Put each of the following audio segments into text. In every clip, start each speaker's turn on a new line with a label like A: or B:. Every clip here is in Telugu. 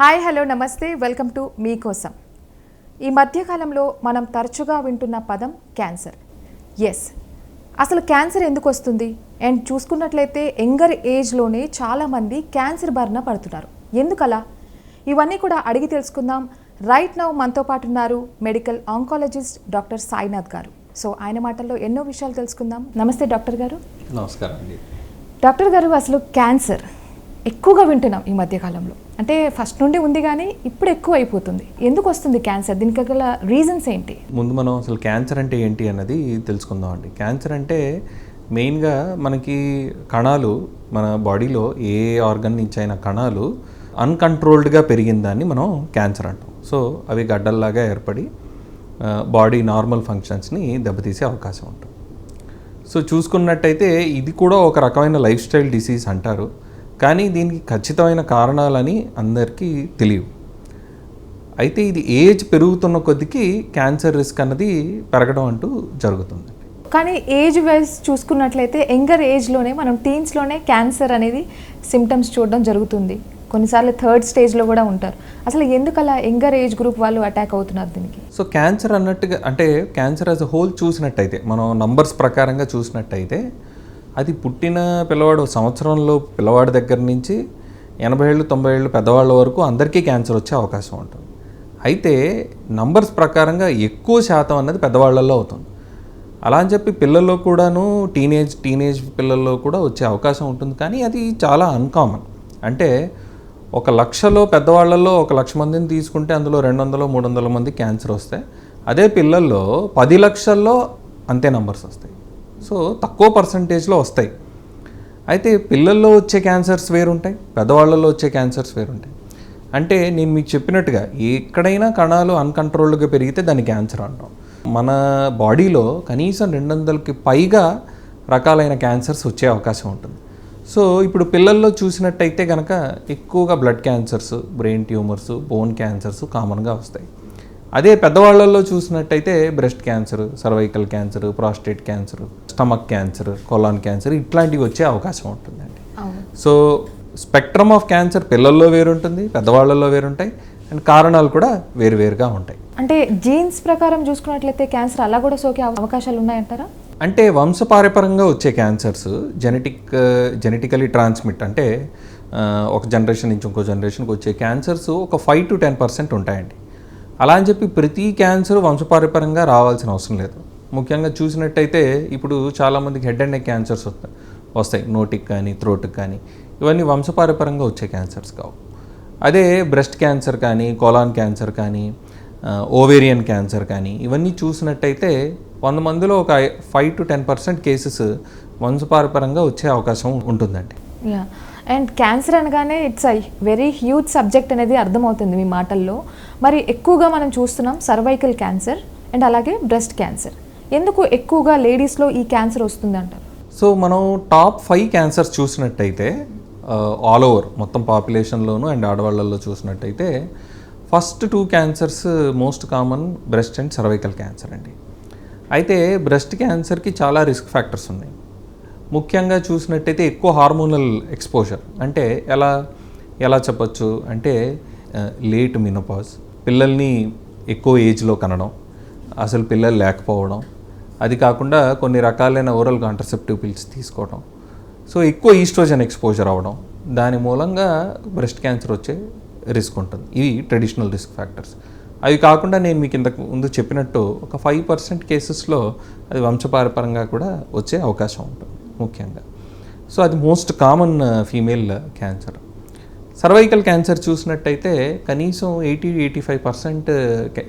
A: హాయ్ హలో నమస్తే. వెల్కమ్ టు మీకోసం ఈ మధ్యకాలంలో మనం తరచుగా వింటున్న పదం క్యాన్సర్. ఎస్ అసలు క్యాన్సర్ ఎందుకు వస్తుంది? అండ్ చూసుకున్నట్లయితే యంగర్ ఏజ్లోనే చాలామంది క్యాన్సర్ బారిన పడుతున్నారు. ఎందుకలా? ఇవన్నీ కూడా అడిగి తెలుసుకుందాం. రైట్ నౌ మనతో పాటు ఉన్నారు మెడికల్ ఆంకాలజిస్ట్ డాక్టర్ సాయినాథ్ గారు. సో ఆయన మాటల్లో ఎన్నో విషయాలు తెలుసుకుందాం. నమస్తే డాక్టర్ గారు.
B: నమస్కారం అండి.
A: డాక్టర్ గారు అసలు క్యాన్సర్ ఎక్కువగా వింటున్నాం ఈ మధ్యకాలంలో అంటే ఫస్ట్ నుండి ఉంది కానీ ఇప్పుడు ఎక్కువ అయిపోతుంది. ఎందుకు వస్తుంది క్యాన్సర్? దీనికి గల రీజన్స్ ఏంటి?
B: ముందు మనం అసలు క్యాన్సర్ అంటే ఏంటి అన్నది తెలుసుకుందాం అండి. క్యాన్సర్ అంటే మెయిన్గా మనకి కణాలు మన బాడీలో ఏ ఆర్గన్ నుంచి అయిన కణాలు అన్కంట్రోల్డ్గా పెరిగిన దాన్ని మనం క్యాన్సర్ అంటాం. సో అవి గడ్డల్లాగా ఏర్పడి బాడీ నార్మల్ ఫంక్షన్స్ని దెబ్బతీసే అవకాశం ఉంటుంది. సో చూసుకున్నట్టయితే ఇది కూడా ఒక రకమైన లైఫ్ స్టైల్ డిసీజ్ అంటారు. కానీ దీనికి ఖచ్చితమైన కారణాలని అందరికీ తెలియవు. అయితే ఇది ఏజ్ పెరుగుతున్న కొద్దికి క్యాన్సర్ రిస్క్ అన్నది పెరగడం అంటూ జరుగుతుంది.
A: కానీ ఏజ్ వైజ్ చూసుకున్నట్లయితే యంగర్ ఏజ్లోనే మనం టీన్స్లోనే క్యాన్సర్ అనేది సిమ్టమ్స్ చూడడం జరుగుతుంది. కొన్నిసార్లు థర్డ్ స్టేజ్లో కూడా ఉంటారు. అసలు ఎందుకు అలా యంగర్ ఏజ్ గ్రూప్ వాళ్ళు అటాక్ అవుతున్నారు దీనికి?
B: సో క్యాన్సర్ అన్నట్టుగా అంటే క్యాన్సర్ యాజ్ అ హోల్ చూసినట్టయితే మనం నంబర్స్ ప్రకారంగా చూసినట్టయితే అది పుట్టిన పిల్లవాడు సంవత్సరంలో పిల్లవాడి దగ్గర నుంచి ఎనభై ఏళ్ళు తొంభై ఏళ్ళు పెద్దవాళ్ళ వరకు అందరికీ క్యాన్సర్ వచ్చే అవకాశం ఉంటుంది. అయితే నంబర్స్ ప్రకారంగా ఎక్కువ శాతం అన్నది పెద్దవాళ్ళల్లో అవుతుంది. అలా అని చెప్పి పిల్లల్లో కూడాను టీనేజ్ టీనేజ్ పిల్లల్లో కూడా వచ్చే అవకాశం ఉంటుంది. కానీ అది చాలా అన్కామన్ అంటే ఒక లక్షలో పెద్దవాళ్ళల్లో ఒక లక్ష మందిని తీసుకుంటే అందులో రెండు వందలు మూడు వందల మంది క్యాన్సర్ వస్తాయి అదే పిల్లల్లో పది లక్షల్లో అంతే నంబర్స్ వస్తాయి. సో తక్కువ పర్సంటేజ్లో వస్తాయి. అయితే పిల్లల్లో వచ్చే క్యాన్సర్స్ వేరుంటాయి పెద్దవాళ్ళల్లో వచ్చే క్యాన్సర్స్ వేరుంటాయి. అంటే నేను మీకు చెప్పినట్టుగా ఎక్కడైనా కణాలు అన్కంట్రోల్డ్గా పెరిగితే దాన్ని క్యాన్సర్ అంటాం. మన బాడీలో కనీసం రెండు వందలకి పైగా రకాలైన క్యాన్సర్స్ వచ్చే అవకాశం ఉంటుంది. సో ఇప్పుడు పిల్లల్లో చూసినట్టయితే కనుక ఎక్కువగా blood cancers brain tumours bone cancers కామన్గా వస్తాయి. అదే పెద్దవాళ్ళల్లో చూసినట్టయితే breast cancer cervical cancer prostate cancer stomach cancer colon cancer ఇట్లాంటివి వచ్చే అవకాశం ఉంటుందండి. సో స్పెక్ట్రమ్ ఆఫ్ క్యాన్సర్ పిల్లల్లో వేరుంటుంది పెద్దవాళ్ళల్లో వేరుంటాయి అండ్ కారణాలు కూడా వేరువేరుగా ఉంటాయి.
A: అంటే జీన్స్ ప్రకారం చూసుకున్నట్లయితే క్యాన్సర్ అలా కూడా సోకే అవకాశాలు ఉన్నాయంటారా?
B: అంటే వంశపారపరంగా వచ్చే క్యాన్సర్స్ జెనెటిక్ జెనెటికలీ ట్రాన్స్మిట్ అంటే ఒక జనరేషన్ నుంచి ఇంకో జనరేషన్కి వచ్చే క్యాన్సర్స్ ఒక ఫైవ్ టు టెన్ పర్సెంట్ ఉంటాయండి. అలా అని చెప్పి ప్రతి క్యాన్సర్ వంశపారపరంగా రావాల్సిన అవసరం లేదు. ముఖ్యంగా చూసినట్టయితే ఇప్పుడు చాలామందికి హెడ్ అండ్ నెక్ క్యాన్సర్స్ వస్తాయి వస్తాయి. నోటికి కానీ థ్రోట్కి కానీ. ఇవన్నీ వంశపారపరంగా వచ్చే క్యాన్సర్స్ కావు. అదే బ్రెస్ట్ క్యాన్సర్ కానీ కోలాన్ క్యాన్సర్ కానీ ఓవేరియన్ క్యాన్సర్ కానీ ఇవన్నీ చూసినట్టయితే వంద మందిలో ఒక five to ten percent cases వంశపారపరంగా వచ్చే అవకాశం ఉంటుందండి.
A: అండ్ క్యాన్సర్ అనగానే it's I very huge subject అనేది అర్థమవుతుంది మీ మాటల్లో. మరి ఎక్కువగా మనం చూస్తున్నాం సర్వైకల్ క్యాన్సర్ అండ్ అలాగే బ్రెస్ట్ క్యాన్సర్ ఎందుకు ఎక్కువగా లేడీస్లో ఈ క్యాన్సర్ వస్తుంది అంటారు
B: సో మనం టాప్ ఫైవ్ క్యాన్సర్స్ చూసినట్టయితే ఆల్ ఓవర్ మొత్తం పాపులేషన్లోను అండ్ ఆడవాళ్ళల్లో చూసినట్టయితే first two cancers most common breast and cervical cancer అండి. అయితే బ్రెస్ట్ క్యాన్సర్కి చాలా రిస్క్ ఫ్యాక్టర్స్ ఉన్నాయి. ముఖ్యంగా చూసినట్టయితే ఎక్కువ హార్మోనల్ ఎక్స్పోజర్ అంటే ఎలా ఎలా చెప్పొచ్చు? అంటే లేట్ మినోపాజ్ పిల్లల్ని ఎక్కువ ఏజ్లో కనడం అసలు పిల్లలు లేకపోవడం అది కాకుండా కొన్ని రకాలైన ఓరల్ కాంట్రసెప్టివ్ పిల్స్ తీసుకోవడం. సో ఎక్కువ ఈస్ట్రోజన్ ఎక్స్పోజర్ అవ్వడం దాని మూలంగా బ్రెస్ట్ క్యాన్సర్ వచ్చే రిస్క్ ఉంటుంది. ఇవి ట్రెడిషనల్ రిస్క్ ఫ్యాక్టర్స్. అవి కాకుండా నేను మీకు ఇంతకు ముందు చెప్పినట్టు ఒక ఫైవ్ పర్సెంట్ కేసెస్లో అది వంశపారపరంగా కూడా వచ్చే అవకాశం ఉంటుంది ముఖ్యంగా. సో అది most common female cancer. Cervical cancer చూసినట్టయితే కనీసం eighty eighty five percent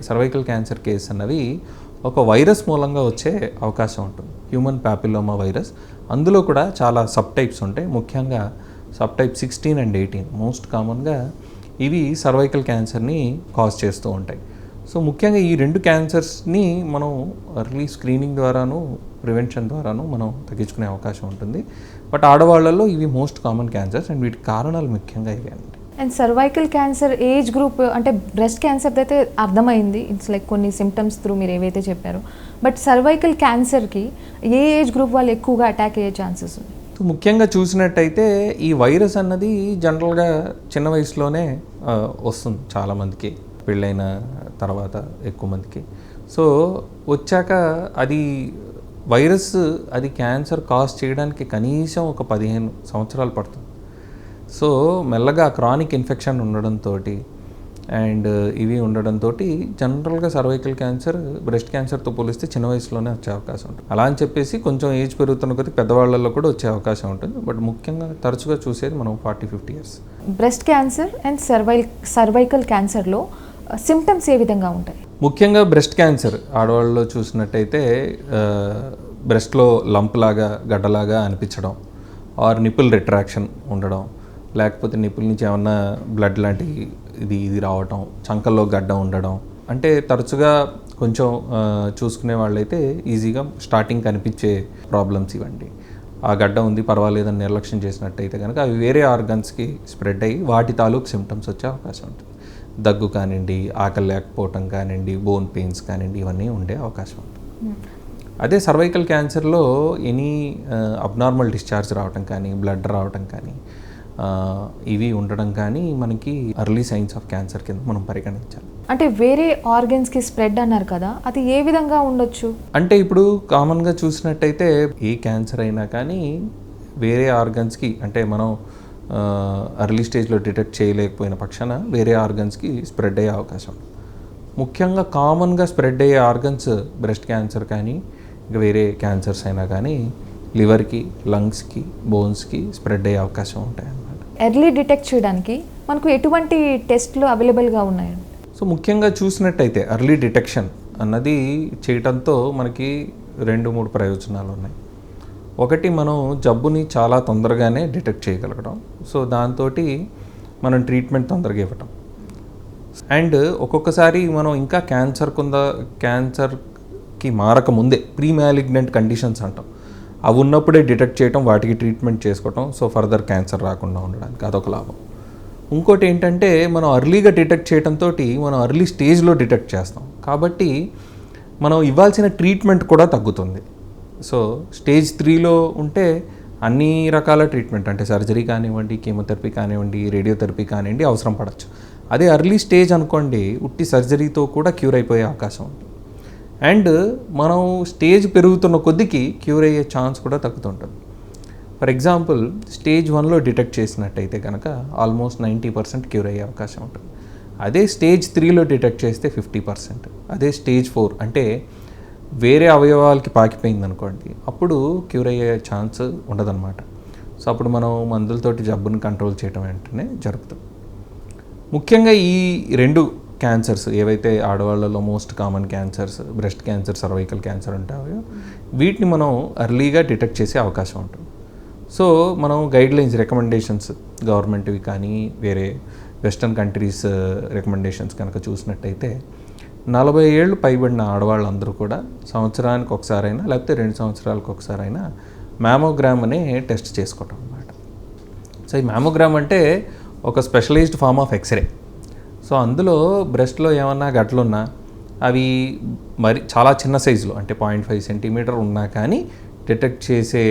B: cervical cancer case అన్నవి ఒక వైరస్ మూలంగా వచ్చే అవకాశం ఉంటుంది. Human papilloma virus. అందులో కూడా చాలా సబ్ టైప్స్ ఉంటాయి. ముఖ్యంగా sub type sixteen and eighteen most కామన్గా ఇవి సర్వైకల్ క్యాన్సర్ని కాజ్ చేస్తూ ఉంటాయి. సో ముఖ్యంగా ఈ రెండు క్యాన్సర్స్ని మనం ఎర్లీ స్క్రీనింగ్ ద్వారాను ప్రివెన్షన్ ద్వారాను మనం తగ్గించుకునే అవకాశం ఉంటుంది. బట్ ఆడవాళ్ళలో ఇవి మోస్ట్ కామన్ క్యాన్సర్స్ అండ్ వీటి కారణాలు ముఖ్యంగా ఇవి అండి.
A: And cervical cancer age group అంటే బ్రెస్ట్ క్యాన్సర్ అయితే అర్థమైంది. ఇట్స్ లైక్ కొన్ని సిమ్టమ్స్ త్రూ మీరు ఏవైతే చెప్పారో. బట్ సర్వైకల్ క్యాన్సర్కి ఏ ఏజ్ గ్రూప్ వాళ్ళు ఎక్కువగా అటాక్ అయ్యే ఛాన్సెస్ ఉంది
B: సో ముఖ్యంగా చూసినట్టయితే ఈ వైరస్ అన్నది జనరల్గా చిన్న వయసులోనే వస్తుంది చాలామందికి పెళ్ళైన తర్వాత ఎక్కువ మందికి. సో వచ్చాక అది వైరస్ అది క్యాన్సర్ కాజ్ చేయడానికి కనీసం ఒక పదిహేను సంవత్సరాలు పడుతుంది. సో మెల్లగా క్రానిక్ ఇన్ఫెక్షన్ ఉండడంతో అండ్ ఇవి ఉండడంతో జనరల్గా సర్వైకల్ క్యాన్సర్ బ్రెస్ట్ క్యాన్సర్తో పోలిస్తే చిన్న వయసులోనే వచ్చే అవకాశం ఉంటుంది. అలా అని చెప్పేసి కొంచెం ఏజ్ పెరుగుతున్న కొద్దీ పెద్దవాళ్ళల్లో కూడా వచ్చే అవకాశం ఉంటుంది. బట్ ముఖ్యంగా తరచుగా చూసేది మనం forty fifty years.
A: Breast cancer and Sarvai cervical క్యాన్సర్లో సిమ్టమ్స్ ఏ విధంగా ఉంటాయి?
B: ముఖ్యంగా బ్రెస్ట్ క్యాన్సర్. ఆడవాళ్ళలో చూసినట్టయితే బ్రెస్ట్లో లంప్ లాగా గడ్డలాగా అనిపించడం ఆర్ నిపుల్ రిట్రాక్షన్ ఉండడం లేకపోతే నిపుల్ నుంచి ఏమన్నా బ్లడ్ లాంటి ఇది ఇది రావటం చంకల్లో గడ్డ ఉండడం అంటే తరచుగా కొంచెం చూసుకునే వాళ్ళైతే ఈజీగా స్టార్టింగ్ కనిపించే ప్రాబ్లమ్స్ ఇవ్వండి ఆ గడ్డ ఉంది పర్వాలేదని నిర్లక్ష్యం చేసినట్టయితే కనుక అవి వేరే ఆర్గన్స్కి స్ప్రెడ్ అయ్యి వాటి తాలూకు సిమ్టమ్స్ వచ్చే అవకాశం ఉంటుంది. దగ్గు కానివ్వండి ఆకలి లేకపోవటం కానివ్వండి బోన్ పెయిన్స్ కానివ్వండి ఇవన్నీ ఉండే అవకాశం. ఉంటుంది అదే సర్వైకల్ క్యాన్సర్లో ఎనీ అబ్నార్మల్ డిశ్చార్జ్ రావటం కానీ బ్లడ్ రావటం కానీ ఇవి ఉండడం కానీ మనకి అర్లీ సైన్స్ ఆఫ్ క్యాన్సర్ కింద మనం పరిగణించాలి.
A: అంటే వేరే ఆర్గన్స్కి స్ప్రెడ్ అన్నారు కదా అది ఏ విధంగా ఉండొచ్చు?
B: అంటే ఇప్పుడు కామన్గా చూసినట్టయితే ఏ క్యాన్సర్ అయినా కానీ వేరే ఆర్గన్స్కి అంటే మనం అర్లీ స్టేజ్లో డిటెక్ట్ చేయలేకపోయిన పక్షాన వేరే ఆర్గన్స్కి స్ప్రెడ్ అయ్యే అవకాశం. ముఖ్యంగా కామన్గా స్ప్రెడ్ అయ్యే ఆర్గన్స్ బ్రెస్ట్ క్యాన్సర్ కానీ ఇంకా వేరే క్యాన్సర్స్ అయినా కానీ లివర్కి లంగ్స్కి బోన్స్కి స్ప్రెడ్ అయ్యే అవకాశం ఉంటాయి అన్నమాట
A: ఎర్లీ డిటెక్ట్ చేయడానికి మనకు ఎటువంటి టెస్ట్లు అవైలబుల్గా ఉన్నాయండి?
B: సో ముఖ్యంగా చూసినట్టయితే అర్లీ డిటెక్షన్ అన్నది చేయటంతో మనకి రెండు మూడు ప్రయోజనాలు ఉన్నాయి. ఒకటి మనం జబ్బుని చాలా తొందరగానే డిటెక్ట్ చేయగలగడం. సో దాంతో మనం ట్రీట్మెంట్ తొందరగా ఇవ్వటం. అండ్ ఒక్కొక్కసారి మనం ఇంకా క్యాన్సర్ కొంద క్యాన్సర్కి మారకముందే ప్రీ మ్యాలిగ్నెంట్ కండిషన్స్ అంటాం. అవి ఉన్నప్పుడే డిటెక్ట్ చేయటం వాటికి ట్రీట్మెంట్ చేసుకోవటం సో ఫర్దర్ క్యాన్సర్ రాకుండా ఉండడానికి అదొక లాభం. ఇంకోటి ఏంటంటే మనం అర్లీగా డిటెక్ట్ చేయడంతో మనం అర్లీ స్టేజ్లో డిటెక్ట్ చేస్తాం. కాబట్టి మనం ఇవ్వాల్సిన ట్రీట్మెంట్ కూడా తగ్గుతుంది. సో స్టేజ్ త్రీలో ఉంటే అన్ని రకాల ట్రీట్మెంట్ అంటే సర్జరీ కానివ్వండి కీమోథెరపీ కానివ్వండి రేడియోథెరపీ కానివ్వండి అవసరం పడవచ్చు అదే అర్లీ స్టేజ్ అనుకోండి ఉట్టి సర్జరీతో కూడా క్యూర్ అయిపోయే అవకాశం ఉంది. అండ్ మనం స్టేజ్ పెరుగుతున్న కొద్దికి క్యూర్ అయ్యే ఛాన్స్ కూడా తగ్గుతుంటుంది. ఫర్ ఎగ్జాంపుల్ స్టేజ్ వన్లో డిటెక్ట్ చేసినట్టయితే కనుక ఆల్మోస్ట్ నైంటీ పర్సెంట్ క్యూర్ అయ్యే అవకాశం ఉంటుంది. అదే స్టేజ్ త్రీలో డిటెక్ట్ చేస్తే ఫిఫ్టీ పర్సెంట్. అదే స్టేజ్ ఫోర్ అంటే వేరే అవయవాలకి పాకిపోయింది అనుకోండి అప్పుడు క్యూర్ అయ్యే ఛాన్స్ ఉండదన్నమాట. సో అప్పుడు మనం మందులతోటి జబ్బుని కంట్రోల్ చేయడం వెంటనే జరుపుతాం ముఖ్యంగా ఈ రెండు క్యాన్సర్స్ ఏవైతే ఆడవాళ్ళలో most common cancers breast cancer cervical cancer ఉంటాయో వీటిని మనం అర్లీగా డిటెక్ట్ చేసే అవకాశం ఉంటుంది. సో మనం గైడ్లైన్స్ రికమెండేషన్స్ గవర్నమెంట్వి కానీ వేరే వెస్టర్న్ కంట్రీస్ రికమెండేషన్స్ కనుక చూసినట్టయితే నలభై ఏళ్ళు పైబడిన ఆడవాళ్ళందరూ కూడా సంవత్సరానికి ఒకసారైనా లేకపోతే రెండు సంవత్సరాలకు ఒకసారైనా మ్యామోగ్రామ్ అనే టెస్ట్ చేసుకోవటం అన్నమాట. సో ఈ మ్యామోగ్రామ్ అంటే ఒక specialised form of x-ray. So అందులో బ్రెస్ట్లో ఏమన్నా గట్లున్నా అవి మరి చాలా చిన్న సైజులో అంటే పాయింట్ ఫైవ్ సెంటీమీటర్ ఉన్నా కానీ డిటెక్ట్ చేసే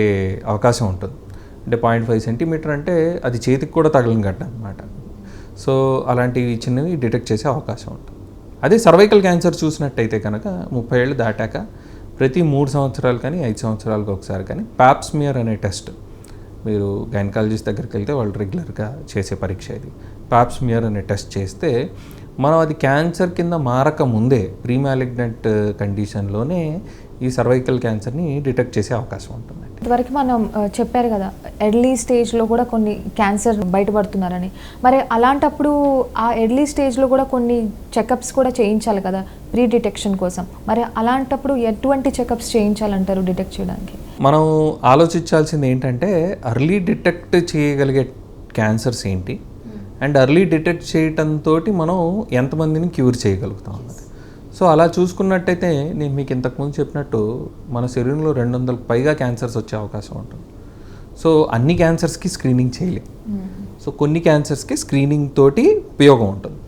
B: అవకాశం ఉంటుంది. అంటే పాయింట్ ఫైవ్ సెంటీమీటర్ అంటే అది చేతికి కూడా తగలని గడ్డ అనమాట సో అలాంటివి చిన్నవి డిటెక్ట్ చేసే అవకాశం ఉంటుంది. అదే సర్వైకల్ క్యాన్సర్ చూసినట్టయితే కనుక ముప్పై ఏళ్ళు దాటాక ప్రతి మూడు సంవత్సరాలు కానీ ఐదు సంవత్సరాలకు ఒకసారి కానీ ప్యాప్స్మియర్ అనే టెస్ట్ మీరు గైనకాలజిస్ట్ దగ్గరికి వెళ్తే వాళ్ళు రెగ్యులర్గా చేసే పరీక్ష ఇది. ప్యాప్స్మియర్ అనే టెస్ట్ చేస్తే మనం అది క్యాన్సర్ కింద మారక ముందే ప్రీమాలిగ్నెంట్ కండిషన్లోనే ఈ సర్వైకల్ క్యాన్సర్ని డిటెక్ట్ చేసే అవకాశం ఉంటుంది.
A: ఇంతవరకు మనం చెప్పారు కదా ఎర్లీ స్టేజ్లో కూడా కొన్ని క్యాన్సర్ బయటపడుతున్నారని. మరి అలాంటప్పుడు ఆ ఎర్లీ స్టేజ్లో కూడా కొన్ని చెకప్స్ కూడా చేయించాలి కదా ప్రీ డిటెక్షన్ కోసం. మరి అలాంటప్పుడు ఎటువంటి చెకప్స్ చేయించాలంటారు డిటెక్ట్ చేయడానికి?
B: మనం ఆలోచించాల్సింది ఏంటంటే అర్లీ డిటెక్ట్ చేయగలిగే క్యాన్సర్స్ ఏంటి? అండ్ అర్లీ డిటెక్ట్ చేయటంతో మనం ఎంతమందిని క్యూర్ చేయగలుగుతాం అన్నది. సో అలా చూసుకున్నట్టయితే నేను మీకు ఇంతకుముందు చెప్పినట్టు మన శరీరంలో రెండు వందలకు పైగా క్యాన్సర్స్ వచ్చే అవకాశం ఉంటుంది. సో అన్ని క్యాన్సర్స్కి స్క్రీనింగ్ చేయలేం. సో కొన్ని క్యాన్సర్స్కి స్క్రీనింగ్ తోటి ఉపయోగం ఉంటుంది.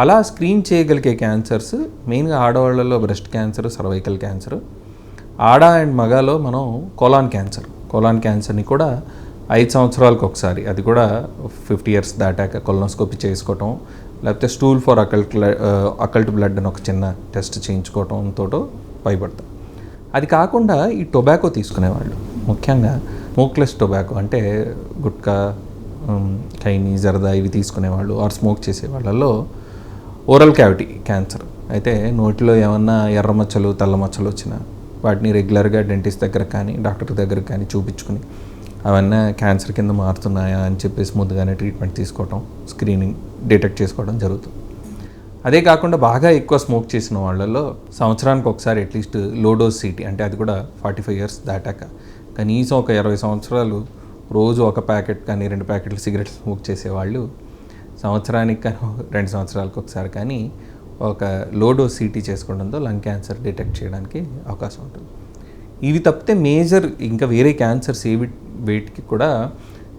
B: అలా స్క్రీన్ చేయగలిగే క్యాన్సర్స్ మెయిన్గా ఆడవాళ్ళలో బ్రెస్ట్ క్యాన్సర్ సర్వైకల్ క్యాన్సర్ ఆడ అండ్ మగలో మనం కోలాన్ క్యాన్సర్ కోలాన్ క్యాన్సర్ని కూడా ఐదు సంవత్సరాలకు ఒకసారి అది కూడా ఫిఫ్టీ ఇయర్స్ దాటాక కొలనోస్కోపీ చేసుకోవటం లేకపోతే stool for occult occult blood అని ఒక చిన్న టెస్ట్ చేయించుకోవటంతో భయపడతాం. అది కాకుండా ఈ టొబాకో తీసుకునేవాళ్ళు. ముఖ్యంగా స్మోక్లెస్ టొబాకో అంటే గుట్కా కైని జరదా ఇవి తీసుకునేవాళ్ళు ఆర్ స్మోక్ చేసే వాళ్ళల్లో ఓరల్ క్యావిటీ క్యాన్సర్. అయితే నోటిలో ఏమన్నా ఎర్ర మచ్చలు తెల్ల మచ్చలు వచ్చినా వాటిని రెగ్యులర్గా డెంటిస్ట్ దగ్గర కానీ డాక్టర్ దగ్గర కానీ చూపించుకుని అవన్నీ క్యాన్సర్ కింద మారుతున్నాయా అని చెప్పేసి ముందుగానే ట్రీట్మెంట్ తీసుకోవటం స్క్రీనింగ్ డిటెక్ట్ చేసుకోవడం జరుగుతుంది. అదే కాకుండా బాగా ఎక్కువ స్మోక్ చేసిన వాళ్ళల్లో సంవత్సరానికి ఒకసారి అట్లీస్ట్ లోడోస్ సీటీ సిటీ అంటే అది కూడా ఫార్టీ ఫైవ్ ఇయర్స్ దాటాక. కనీసం ఒక ఇరవై సంవత్సరాలు రోజు ఒక ప్యాకెట్ కానీ రెండు ప్యాకెట్లు సిగరెట్ స్మోక్ చేసేవాళ్ళు సంవత్సరానికి కానీ రెండు సంవత్సరాలకు ఒకసారి కానీ ఒక లోడో సీటీ సిటీ చేసుకోవడంతో లంగ్ క్యాన్సర్ డిటెక్ట్ చేయడానికి అవకాశం ఉంటుంది. ఇవి తప్పితే మేజర్ ఇంకా వేరే క్యాన్సర్స్ ఏవి వేటికి కూడా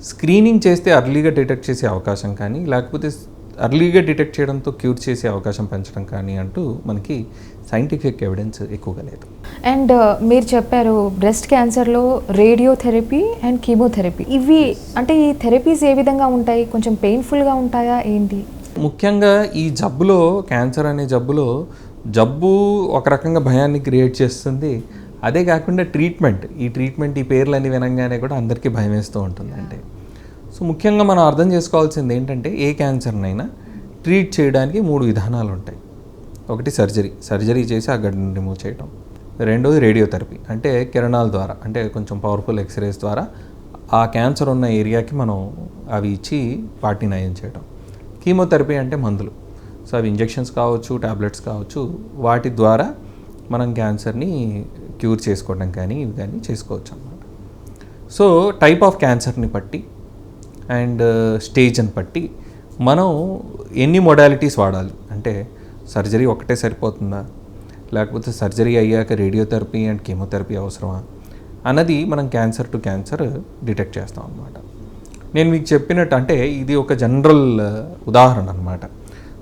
B: స్క్రీనింగ్ చేస్తే అర్లీగా డిటెక్ట్ చేసే అవకాశం కానీ లేకపోతే అర్లీగా డిటెక్ట్ చేయడంతో క్యూర్ చేసే అవకాశం పెంచడం కానీ అంటూ మనకి సైంటిఫిక్ ఎవిడెన్స్ ఎక్కువగా లేదు.
A: అండ్ మీరు చెప్పారు బ్రెస్ట్ క్యాన్సర్లో రేడియోథెరపీ అండ్ కీమోథెరపీ ఇవి అంటే ఈ థెరపీస్ ఏ విధంగా ఉంటాయి? కొంచెం పెయిన్ఫుల్గా ఉంటాయా? ఏంటి?
B: ముఖ్యంగా ఈ జబ్బులో క్యాన్సర్ అనే జబ్బులో జబ్బు ఒక రకంగా భయాన్ని క్రియేట్ చేస్తుంది. అదే కాకుండా ట్రీట్మెంట్ ఈ ట్రీట్మెంట్ ఈ పేర్లన్నీ వినంగానే కూడా అందరికీ భయం వేస్తూ ఉంటుందండి సో ముఖ్యంగా మనం అర్థం చేసుకోవాల్సింది ఏంటంటే ఏ క్యాన్సర్నైనా ట్రీట్ చేయడానికి మూడు విధానాలు ఉంటాయి ఒకటి సర్జరీ. సర్జరీ చేసి ఆ గడ్డను రిమూవ్ చేయటం. రెండోది రేడియోథెరపీ. అంటే కిరణాల ద్వారా అంటే కొంచెం పవర్ఫుల్ ఎక్స్రేస్ ద్వారా ఆ క్యాన్సర్ ఉన్న ఏరియాకి మనం అవి ఇచ్చి వాటిని నయం చేయటం. కీమోథెరపీ అంటే మందులు. సో అవి ఇంజెక్షన్స్ కావచ్చు టాబ్లెట్స్ కావచ్చు వాటి ద్వారా మనం క్యాన్సర్ని క్యూర్ చేసుకోవడం కానీ ఇవి కానీ చేసుకోవచ్చు అన్నమాట సో టైప్ ఆఫ్ క్యాన్సర్ని బట్టి అండ్ స్టేజ్ని బట్టి మనం ఎన్ని మొడాలిటీస్ వాడాలి? అంటే సర్జరీ ఒకటే సరిపోతుందా? లేకపోతే సర్జరీ అయ్యాక రేడియోథెరపీ అండ్ కీమోథెరపీ అవసరమా? అన్నది మనం క్యాన్సర్ టు క్యాన్సర్ డిటెక్ట్ చేస్తాం అన్నమాట. నేను మీకు చెప్పినట్టు అంటే ఇది ఒక జనరల్ ఉదాహరణ అనమాట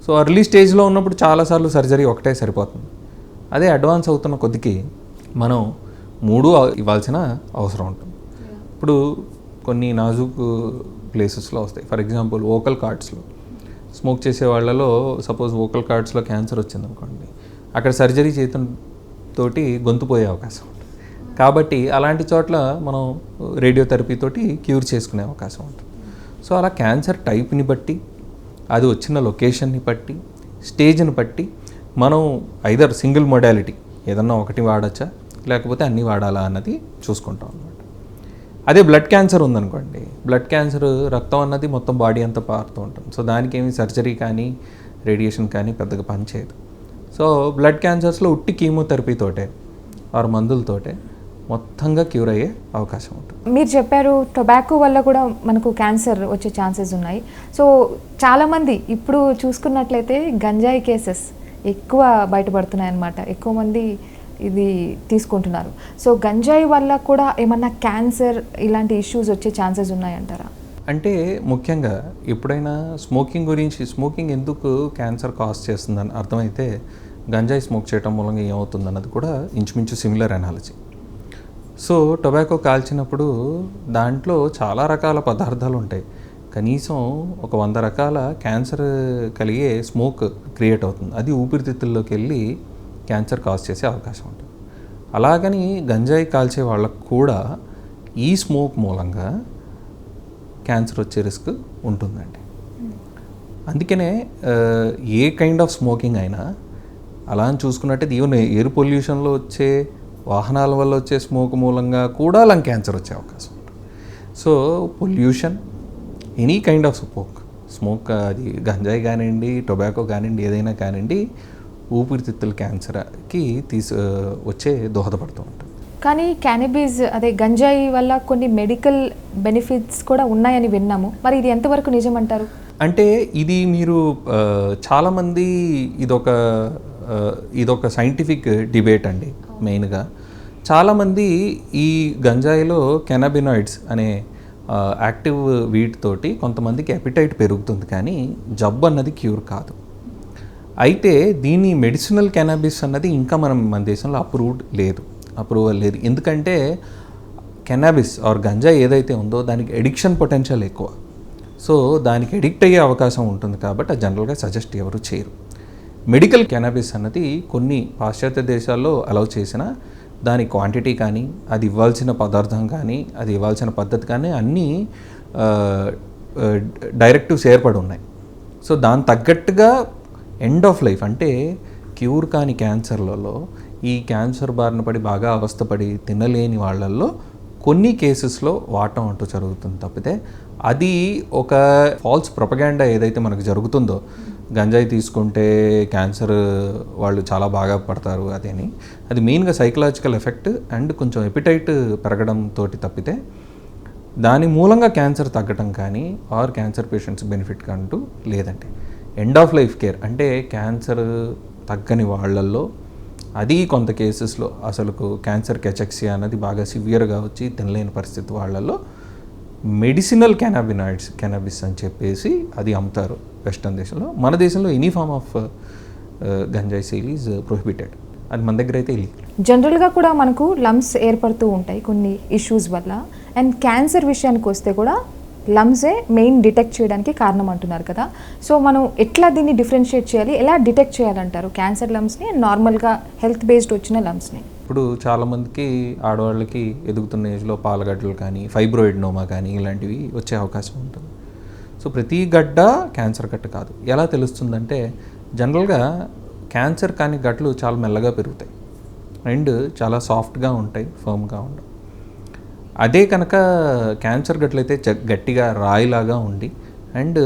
B: సో అర్లీ స్టేజ్లో ఉన్నప్పుడు చాలాసార్లు సర్జరీ ఒకటే సరిపోతుంది. అదే అడ్వాన్స్ అవుతున్న కొద్దికి మనం మూడు ఇవ్వాల్సిన అవసరం ఉంటుంది. ఇప్పుడు కొన్ని నాజుక్ ప్లేసెస్లో వస్తాయి. ఫర్ ఎగ్జాంపుల్ ఓకల్ కార్డ్స్లో స్మోక్ చేసే వాళ్ళలో సపోజ్ ఓకల్ కార్డ్స్లో క్యాన్సర్ వచ్చింది అనుకోండి అక్కడ సర్జరీ చేయటం తోటి గొంతు పోయే అవకాశం ఉంటుంది. కాబట్టి అలాంటి చోట్ల మనం రేడియోథెరపీ తోటి క్యూర్ చేసుకునే అవకాశం ఉంటుంది. సో అలా క్యాన్సర్ టైప్ని బట్టి అది వచ్చిన లొకేషన్ని బట్టి స్టేజ్ని బట్టి మనం ఐదర్ సింగిల్ మొడాలిటీ ఏదన్నా ఒకటి వాడచ్చా? లేకపోతే అన్నీ వాడాలా అన్నది చూసుకుంటాం. అదే బ్లడ్ క్యాన్సర్ ఉందనుకోండి బ్లడ్ క్యాన్సర్ రక్తం అన్నది మొత్తం బాడీ అంతా పారుతూ ఉంటుంది. సో దానికి ఏమి సర్జరీ కానీ రేడియేషన్ కానీ పెద్దగా పనిచేయదు. సో బ్లడ్ క్యాన్సర్స్లో ఉట్టి కీమోథెరపీతోటే ఆరు మందులతోటే మొత్తంగా క్యూర్ అయ్యే అవకాశం ఉంటుంది.
A: మీరు చెప్పారు టొబాకో వల్ల కూడా మనకు క్యాన్సర్ వచ్చే ఛాన్సెస్ ఉన్నాయి. సో చాలామంది ఇప్పుడు చూసుకున్నట్లయితే గంజాయి కేసెస్ ఎక్కువ బయటపడుతున్నాయి అన్నమాట ఎక్కువ మంది ఇది తీసుకుంటున్నారు. సో గంజాయి వల్ల కూడా ఏమన్నా క్యాన్సర్ ఇలాంటి ఇష్యూస్ వచ్చే ఛాన్సెస్ ఉన్నాయంటారా?
B: అంటే ముఖ్యంగా ఎప్పుడైనా స్మోకింగ్ గురించి స్మోకింగ్ ఎందుకు క్యాన్సర్ కాజ్ చేస్తుందని అర్థమైతే గంజాయి స్మోక్ చేయడం మూలంగా ఏమవుతుంది అన్నది కూడా ఇంచుమించు సిమిలర్ అనాలజీ సో టొబాకో కాల్చినప్పుడు దాంట్లో చాలా రకాల పదార్థాలు ఉంటాయి. కనీసం ఒక వంద రకాల క్యాన్సర్ కలిగే స్మోక్ క్రియేట్ అవుతుంది. అది ఊపిరితిత్తుల్లోకి వెళ్ళి క్యాన్సర్ కాజ్ చేసే అవకాశం ఉంటుంది. అలాగని గంజాయి కాల్చే వాళ్ళకు కూడా ఈ స్మోక్ మూలంగా క్యాన్సర్ వచ్చే రిస్క్ ఉంటుందండి. అందుకనే ఏ కైండ్ ఆఫ్ స్మోకింగ్ అయినా అలా అని చూసుకున్నట్టయితే ఈవెన్ ఎయిర్ పొల్యూషన్లో వచ్చే వాహనాల వల్ల వచ్చే స్మోక్ మూలంగా కూడా లంగ్ క్యాన్సర్ వచ్చే అవకాశం ఉంటుంది. So pollution any kind of smoke smoke అది గంజాయి కానివ్వండి టొబాకో కానివ్వండి ఏదైనా కానివ్వండి ఊపిరితిత్తుల క్యాన్సర్కి తీసు వచ్చే దోహదపడుతూ ఉంటుంది.
A: కానీ క్యానబీస్ అదే గంజాయి వల్ల కొన్ని మెడికల్ బెనిఫిట్స్ కూడా ఉన్నాయని విన్నాము. మరి ఇది ఎంతవరకు నిజం అంటారు
B: అంటే ఇది మీరు చాలామంది ఇదొక ఇదొక సైంటిఫిక్ డిబేట్ అండి మెయిన్గా. చాలామంది ఈ గంజాయిలో కెనబినాయిడ్స్ అనే యాక్టివ్ వీట్ తోటి కొంతమందికి ఎపిటైట్ పెరుగుతుంది కానీ జబ్బు అన్నది క్యూర్ కాదు. అయితే దీని మెడిసినల్ కెనాబిస్ అన్నది ఇంకా మనం మన దేశంలో అప్రూవ్డ్ లేదు. అప్రూవల్ లేదు. ఎందుకంటే కెనాబిస్ ఆర్ గంజా ఏదైతే ఉందో దానికి ఎడిక్షన్ పొటెన్షియల్ ఎక్కువ. సో దానికి ఎడిక్ట్ అయ్యే అవకాశం ఉంటుంది కాబట్టి అది జనరల్గా సజెస్ట్ ఎవరు చేయరు. మెడికల్ కెనాబిస్ అన్నది కొన్ని పాశ్చాత్య దేశాల్లో అలౌ చేసిన దాని క్వాంటిటీ కానీ అది ఇవ్వాల్సిన పదార్థం కానీ అది ఇవ్వాల్సిన పద్ధతి కానీ అన్నీ డైరెక్టివ్స్ ఏర్పడి ఉన్నాయి. సో దాని తగ్గట్టుగా ఎండ్ ఆఫ్ లైఫ్ అంటే క్యూర్ కాని క్యాన్సర్లలో ఈ క్యాన్సర్ బారిన పడి బాగా అవస్థపడి తినలేని వాళ్ళల్లో కొన్ని కేసెస్లో వాటం అంటూ జరుగుతుంది తప్పితే అది ఒక ఫాల్స్ ప్రొపగాండా ఏదైతే మనకు జరుగుతుందో గంజాయి తీసుకుంటే క్యాన్సర్ వాళ్ళు చాలా బాగా పడతారు అదేని అది మెయిన్గా సైకలాజికల్ ఎఫెక్ట్ అండ్ కొంచెం ఎపిటైట్ పెరగడంతో తప్పితే దాని మూలంగా క్యాన్సర్ తగ్గటం కానీ ఆర్ క్యాన్సర్ పేషెంట్స్ బెనిఫిట్ అంటూ లేదండి. ఎండ్ ఆఫ్ లైఫ్ కేర్ అంటే క్యాన్సర్ తగ్గని వాళ్ళల్లో అది కొంత కేసెస్లో అసలుకు క్యాన్సర్ కెచక్సియా అనేది బాగా సివియర్గా వచ్చి తినలేని పరిస్థితి వాళ్ళల్లో మెడిసినల్ కెనాబినాయిడ్స్ కెనాబిస్ అని చెప్పేసి అది అమ్ముతారు వెస్టర్న్ దేశంలో. మన దేశంలో ఎనీ ఫామ్ ఆఫ్ గంజాయి సేల్ ఈజ్ ప్రొహిబిటెడ్ అది మన దగ్గర అయితే ఇల్లీగల్
A: జనరల్గా కూడా మనకు లమ్స్ ఏర్పడుతూ ఉంటాయి కొన్ని ఇష్యూస్ వల్ల. అండ్ క్యాన్సర్ విషయానికి వస్తే కూడా లమ్సే మెయిన్ డిటెక్ట్ చేయడానికి కారణం అంటున్నారు కదా. సో మనం ఎట్లా దీన్ని డిఫరెన్షియేట్ చేయాలి? ఎలా డిటెక్ట్ చేయాలంటారు? క్యాన్సర్ లమ్స్ని నార్మల్గా హెల్త్ బేస్డ్ వచ్చిన లమ్స్ని
B: ఇప్పుడు చాలామందికి ఆడవాళ్ళకి ఎదుగుతున్న ఏజ్లో పాలగడ్డలు కానీ ఫైబ్రోయిడ్ నోమా కానీ ఇలాంటివి వచ్చే అవకాశం ఉంటుంది. సో ప్రతి గడ్డ క్యాన్సర్ గడ్డ కాదు. ఎలా తెలుస్తుందంటే జనరల్గా క్యాన్సర్ కాని గడ్డలు చాలా మెల్లగా పెరుగుతాయి. అండ్ చాలా సాఫ్ట్గా ఉంటాయి ఫర్మ్గా ఉండవు. అదే కనుక క్యాన్సర్ గట్లయితే గట్టిగా రాయిలాగా ఉండి అండ్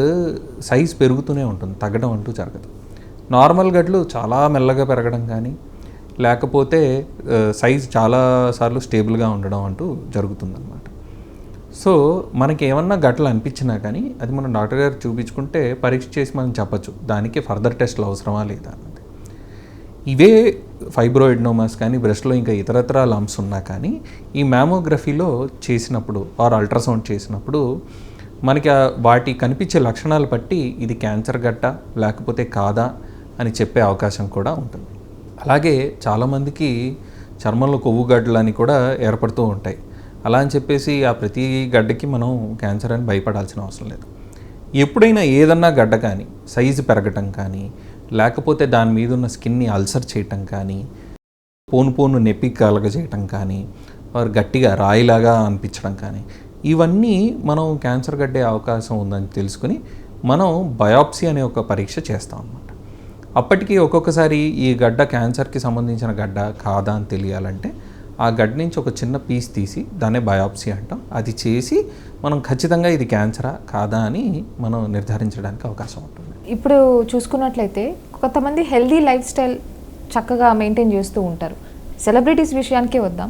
B: సైజ్ పెరుగుతూనే ఉంటుంది తగ్గడం అంటూ జరగదు. నార్మల్ గడ్లు చాలా మెల్లగా పెరగడం కానీ లేకపోతే సైజ్ చాలాసార్లు స్టేబుల్గా ఉండడం అంటూ జరుగుతుందన్నమాట. సో మనకి ఏమన్నా గట్లు అనిపించినా కానీ అది మనం డాక్టర్ గారు చూపించుకుంటే పరీక్ష చేసి మనం చెప్పచ్చు దానికి ఫర్దర్ టెస్ట్లు అవసరమా లేదా అని. ఇవే ఫైబ్రోయిడ్నోమాస్ కానీ బ్రెస్ట్లో ఇంకా ఇతరత్ర లమ్స్ ఉన్నా కానీ ఈ మ్యామోగ్రఫీలో చేసినప్పుడు ఆర్ అల్ట్రాసౌండ్ చేసినప్పుడు మనకి వాటి కనిపించే లక్షణాలు బట్టి ఇది క్యాన్సర్ గట్ట లేకపోతే కాదా అని చెప్పే అవకాశం కూడా ఉంటుంది. అలాగే చాలామందికి చర్మంలో కొవ్వు గడ్డలు అని కూడా ఏర్పడుతూ ఉంటాయి. అలా అని చెప్పేసి ఆ ప్రతి గడ్డకి మనం క్యాన్సర్ అని భయపడాల్సిన అవసరం లేదు. ఎప్పుడైనా ఏదన్నా గడ్డ కానీ సైజు పెరగటం కానీ లేకపోతే దాని మీద ఉన్న స్కిన్ని అల్సర్ చేయటం కానీ పోను పోను నొప్పి కలగజేయటం కానీ వారు గట్టిగా రాయిలాగా అనిపించడం కానీ ఇవన్నీ మనం క్యాన్సర్ గడ్డే అవకాశం ఉందని తెలుసుకుని మనం బయాప్సీ అనే ఒక పరీక్ష చేస్తాం అన్నమాట. అప్పటికి ఒక్కొక్కసారి ఈ గడ్డ క్యాన్సర్కి సంబంధించిన గడ్డ కాదా అని తెలియాలంటే ఆ గడ్డ నుంచి ఒక చిన్న పీస్ తీసి దాన్నే బయాప్సీ అంటాం. అది చేసి మనం ఖచ్చితంగా ఇది క్యాన్సరా కాదా అని మనం నిర్ధారించడానికి అవకాశం ఉంటుంది.
A: ఇప్పుడు చూసుకున్నట్లయితే కొంతమంది హెల్దీ లైఫ్ స్టైల్ చక్కగా మెయింటైన్ చేస్తూ ఉంటారు. సెలబ్రిటీస్ విషయానికే వద్దాం.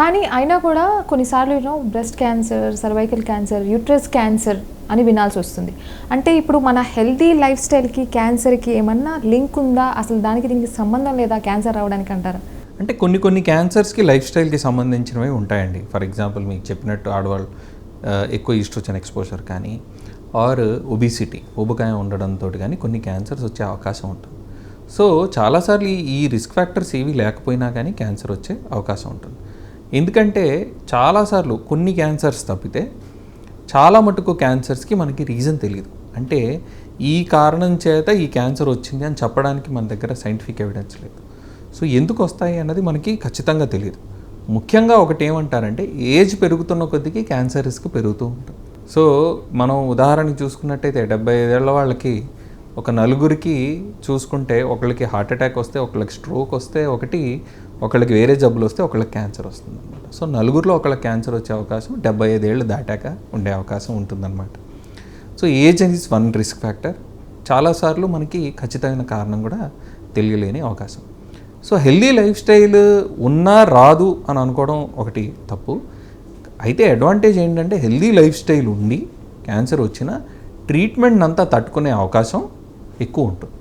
A: కానీ అయినా కూడా కొన్నిసార్లు you know breast cancer cervical cancer uterus cancer అని వినాల్సి వస్తుంది. అంటే ఇప్పుడు మన హెల్దీ లైఫ్ స్టైల్కి క్యాన్సర్కి ఏమన్నా లింక్ ఉందా? అసలు దానికి దీనికి సంబంధం లేదా? క్యాన్సర్ రావడానికి అంటారా?
B: అంటే కొన్ని కొన్ని క్యాన్సర్స్కి లైఫ్ స్టైల్కి సంబంధించినవి ఉంటాయండి. ఫర్ ఎగ్జాంపుల్ మీకు చెప్పినట్టు ఆడవాళ్ళు uh, ఎక్కువ ఈస్ట్రోజన్ ఎక్స్పోజర్ కానీ ఆర్ ఒబిసిటీ ఉబకాయం ఉండడంతో కానీ కొన్ని క్యాన్సర్స్ వచ్చే అవకాశం ఉంటుంది. సో చాలాసార్లు ఈ- ఈ రిస్క్ ఫ్యాక్టర్స్ ఏవి లేకపోయినా కానీ క్యాన్సర్ వచ్చే అవకాశం ఉంటుంది. ఎందుకంటే చాలాసార్లు కొన్ని క్యాన్సర్స్ తప్పితే చాలా మటుకు క్యాన్సర్స్కి మనకి రీజన్ తెలియదు అంటే ఈ కారణం చేత ఈ క్యాన్సర్ వచ్చింది అని చెప్పడానికి మన దగ్గర సైంటిఫిక్ ఎవిడెన్స్ లేదు. సో ఎందుకు వస్తాయి అన్నది మనకి ఖచ్చితంగా తెలియదు ముఖ్యంగా ఒకటి ఏమంటారంటే ఏజ్ పెరుగుతున్న కొద్దికి క్యాన్సర్ రిస్క్ పెరుగుతూ ఉంటుంది. సో మనం ఉదాహరణకి చూసుకున్నట్టయితే డెబ్బై ఐదేళ్ళ వాళ్ళకి ఒక నలుగురికి చూసుకుంటే ఒకళ్ళకి హార్ట్ అటాక్ వస్తే ఒకళ్ళకి స్ట్రోక్ వస్తే ఒకటి ఒకళ్ళకి వేరే జబ్బులు వస్తే ఒకళ్ళకి క్యాన్సర్ వస్తుంది అనమాట సో నలుగురిలో ఒకళ్ళకి క్యాన్సర్ వచ్చే అవకాశం డెబ్బై ఐదేళ్ళు దాటాక ఉండే అవకాశం ఉంటుందన్నమాట. So age is one risk factor. చాలాసార్లు మనకి ఖచ్చితమైన కారణం కూడా తెలియలేని అవకాశం. సో హెల్దీ లైఫ్ స్టైల్ ఉన్నా రాదు అని అనుకోవడం ఒకటి తప్పు. అయితే అడ్వాంటేజ్ ఏంటంటే హెల్దీ లైఫ్ స్టైల్ ఉండి క్యాన్సర్ వచ్చిన ట్రీట్మెంట్ అంతా తట్టుకునే అవకాశం ఎక్కువ ఉంటుంది.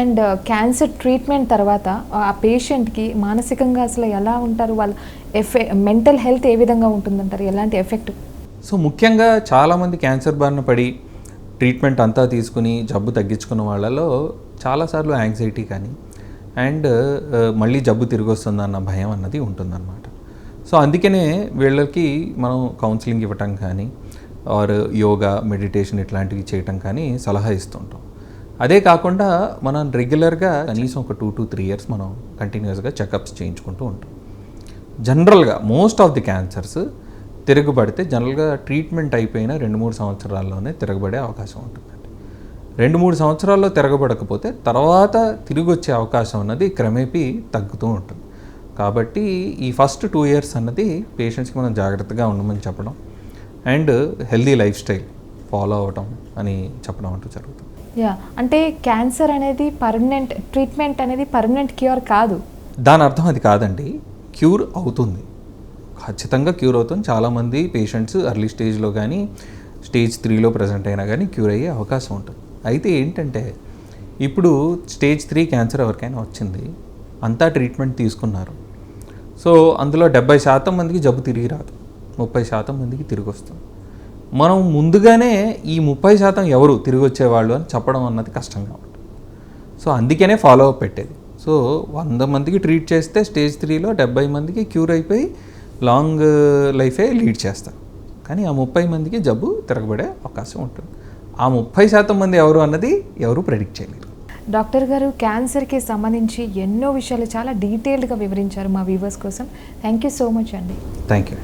A: అండ్ క్యాన్సర్ ట్రీట్మెంట్ తర్వాత ఆ పేషెంట్కి మానసికంగా అసలు ఎలా ఉంటారు? వాళ్ళ ఎఫె మెంటల్ హెల్త్ ఏ విధంగా ఉంటుందంటారు? ఎలాంటి ఎఫెక్ట్
B: సో ముఖ్యంగా చాలామంది క్యాన్సర్ బారిన పడి ట్రీట్మెంట్ అంతా తీసుకుని జబ్బు తగ్గించుకున్న వాళ్ళలో చాలాసార్లు యాంగ్జైటీ కానీ అండ్ మళ్ళీ జబ్బు తిరిగి వస్తుందన్న భయం అన్నది ఉంటుందన్నమాట. సో అందుకనే వీళ్ళకి మనం కౌన్సిలింగ్ ఇవ్వటం కానీ ఆర్ యోగా మెడిటేషన్ ఇట్లాంటివి చేయటం కానీ సలహా ఇస్తుంటాం. అదే కాకుండా మనం రెగ్యులర్గా కనీసం ఒక టూ టు త్రీ ఇయర్స్ మనం కంటిన్యూస్గా చెకప్స్ చేయించుకుంటూ ఉంటాం. జనరల్గా మోస్ట్ ఆఫ్ ది క్యాన్సర్స్ తిరగబడితే జనరల్గా ట్రీట్మెంట్ అయిపోయిన రెండు మూడు సంవత్సరాల్లోనే తిరగబడే అవకాశం ఉంటుందండి రెండు మూడు సంవత్సరాల్లో తిరగబడకపోతే తర్వాత తిరిగి వచ్చే అవకాశం అన్నది క్రమేపీ తగ్గుతూ ఉంటుంది. కాబట్టి ఈ ఫస్ట్ టూ ఇయర్స్ అన్నది పేషెంట్స్కి మనం జాగ్రత్తగా ఉండమని చెప్పడం. And healthy lifestyle follow అవ్వటం అని చెప్పడం అంటూ జరుగుతుంది.
A: యా అంటే క్యాన్సర్ అనేది పర్మనెంట్ ట్రీట్మెంట్ అనేది పర్మనెంట్ క్యూర్ కాదు.
B: దాని అర్థం అది కాదండి. క్యూర్ అవుతుంది. ఖచ్చితంగా క్యూర్ అవుతుంది. చాలామంది పేషెంట్స్ ఎర్లీ స్టేజ్లో కానీ స్టేజ్ త్రీలో ప్రజెంట్ అయినా కానీ క్యూర్ అయ్యే అవకాశం ఉంటుంది. అయితే ఏంటంటే ఇప్పుడు స్టేజ్ త్రీ క్యాన్సర్ ఎవరికైనా వచ్చింది. అంతా ట్రీట్మెంట్ తీసుకున్నారు. సో అందులో డెబ్బై శాతం మందికి జబ్బు తిరిగి రాదు. ముప్పై శాతం మందికి తిరిగి వస్తుంది. మనం ముందుగానే ఈ ముప్పై శాతం ఎవరు తిరిగి వచ్చేవాళ్ళు అని చెప్పడం అన్నది కష్టంగా ఉంటుంది. సో అందుకనే ఫాలో అప్ పెట్టేది. సో వంద మందికి ట్రీట్ చేస్తే స్టేజ్ త్రీలో డెబ్బై మందికి క్యూర్ అయిపోయి లాంగ్ లైఫే లీడ్ చేస్తారు. కానీ ఆ ముప్పై మందికి జబ్బు తిరగబడే అవకాశం ఉంటుంది. ఆ ముప్పై శాతం మంది ఎవరు అన్నది ఎవరు ప్రెడిక్ట్ చేయలేరు.
A: డాక్టర్ గారు క్యాన్సర్కి సంబంధించి ఎన్నో విషయాలు చాలా డీటెయిల్డ్గా వివరించారు మా వ్యూవర్స్ కోసం. థ్యాంక్ యూ సో మచ్ అండి.
B: Thank you